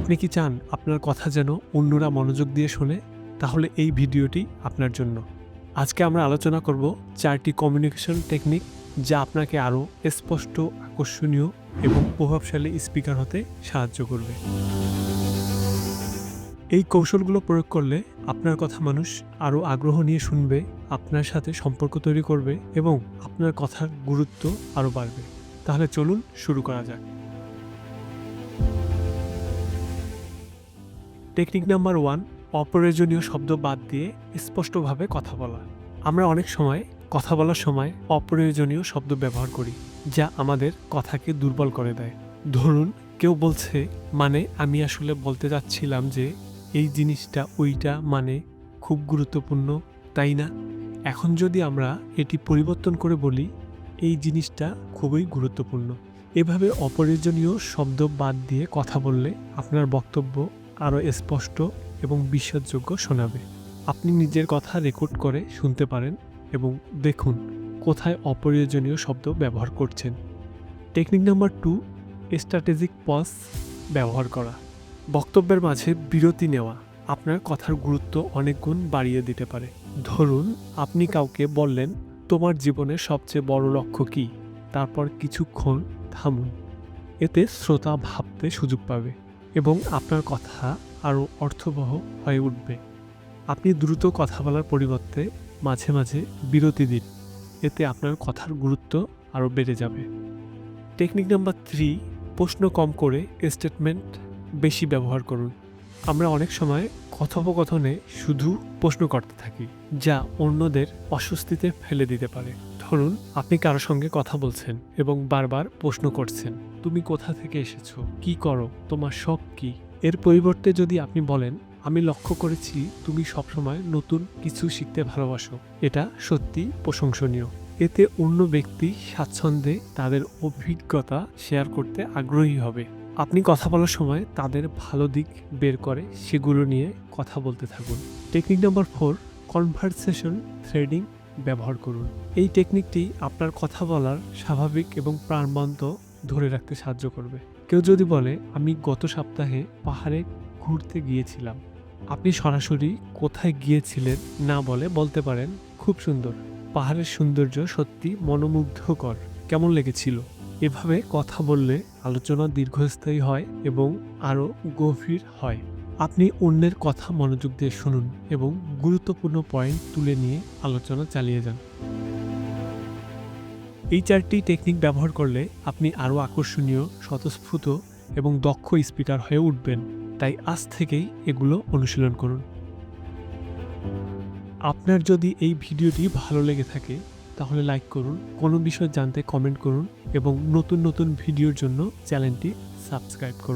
আপনি কি চান আপনার কথা যেন অন্যরা মনোযোগ দিয়ে শোনে? তাহলে এই ভিডিওটি আপনার জন্য। আজকে আমরা আলোচনা করব চারটি কমিউনিকেশন টেকনিক যা আপনাকে আরও স্পষ্ট, আকর্ষণীয় এবং প্রভাবশালী স্পিকার হতে সাহায্য করবে। এই কৌশলগুলো প্রয়োগ করলে আপনার কথা মানুষ আরও আগ্রহ নিয়ে শুনবে, আপনার সাথে সম্পর্ক তৈরি করবে এবং আপনার কথার গুরুত্ব আরও বাড়বে। তাহলে চলুন শুরু করা যাক। টেকনিক নাম্বার ওয়ান, অপ্রয়োজনীয় শব্দ বাদ দিয়ে স্পষ্টভাবে কথা বলা। আমরা অনেক সময় কথা বলার সময় অপ্রয়োজনীয় শব্দ ব্যবহার করি, যা আমাদের কথাকে দুর্বল করে দেয়। ধরুন, কেউ বলছে মানে আমি আসলে বলতে চাচ্ছিলাম যে, এই জিনিসটা, ওইটা মানে খুব গুরুত্বপূর্ণ, তাই না? এখন যদি আমরা এটি পরিবর্তন করে বলি, এই জিনিসটা খুবই গুরুত্বপূর্ণ। এভাবে অপ্রয়োজনীয় শব্দ বাদ দিয়ে কথা বললে আপনার বক্তব্য আরও স্পষ্ট এবং বিশ্বাসযোগ্য শোনাবে। আপনি নিজের কথা রেকর্ড করে শুনতে পারেন এবং দেখুন কোথায় অপ্রয়োজনীয় শব্দ ব্যবহার করছেন। Technique number two, strategic pause ব্যবহার করা। বক্তব্যের মাঝে বিরতি নেওয়া আপনার কথার গুরুত্ব অনেক গুণ বাড়িয়ে দিতে পারে। ধরুন, আপনি কাউকে বললেন, তোমার জীবনের সবচেয়ে বড় লক্ষ্য কী? তারপর কিছুক্ষণ থামুন। এতে শ্রোতা ভাবতে সুযোগ পাবে। এবং আপনার কথা আরও অর্থবহ হয়ে উঠবে। আপনি দ্রুত কথা বলার পরিবর্তে মাঝে মাঝে বিরতি দিন। এতে আপনার কথার গুরুত্ব আরও বেড়ে যাবে। টেকনিক নাম্বার থ্রি, প্রশ্ন কম করে স্টেটমেন্ট বেশি ব্যবহার করুন। আমরা অনেক সময় কথোপকথনে শুধু প্রশ্ন করতে থাকি, যা অন্যদের অস্বস্তিতে ফেলে দিতে পারে। ধরুন আপনি কারও সঙ্গে কথা বলছেন এবং বারবার প্রশ্ন করছেন, তুমি কোথা থেকে এসেছ? কি করো? তোমার শখ কি? এর পরিবর্তে যদি আপনি বলেন, আমি লক্ষ্য করেছি তুমি সবসময় নতুন কিছু শিখতে ভালোবাসো। এটা সত্যি প্রশংসনীয়। এতে অন্য ব্যক্তি স্বাচ্ছন্দ্যে তাদের অভিজ্ঞতা শেয়ার করতে আগ্রহী হবে। আপনি কথা বলার সময় তাদের ভালো দিক বের করে সেগুলো নিয়ে কথা বলতে থাকুন। Technique number four, conversation, threading ব্যবহার করুন। এই টেকনিকটি আপনার কথা বলার স্বাভাবিক এবং প্রাণবন্ত ধরে রাখতে সাহায্য করবে। কেউ যদি বলে, আমি গত সপ্তাহে পাহাড়ে ঘুরতে গিয়েছিলাম। আপনি সরাসরি কোথায় গিয়েছিলেন? না বলে বলতে পারেন, খুব সুন্দর। পাহাড়ের সৌন্দর্য সত্যি মনোমুগ্ধকর। কেমন লেগেছিল? এভাবে কথা বললে আলোচনা দীর্ঘস্থায়ী হয় এবং আরও গভীর হয়। আপনি অন্যের কথা মনোযোগ দিয়ে শুনুন এবং গুরুত্বপূর্ণ পয়েন্ট তুলে নিয়ে আলোচনা চালিয়ে যান। এই চারটি টেকনিক ব্যবহার করলে আপনি আরও আকর্ষণীয়, স্বতঃস্ফূর্ত এবং দক্ষ স্পিকার হয়ে উঠবেন। তাই আজ থেকেই এগুলো অনুশীলন করুন। আপনার যদি এই ভিডিওটি ভালো লেগে থাকে, তাহলে লাইক করুন, কোনো বিষয় জানতে কমেন্ট করুন এবং নতুন নতুন ভিডিওর জন্য চ্যানেলটি সাবস্ক্রাইব করুন।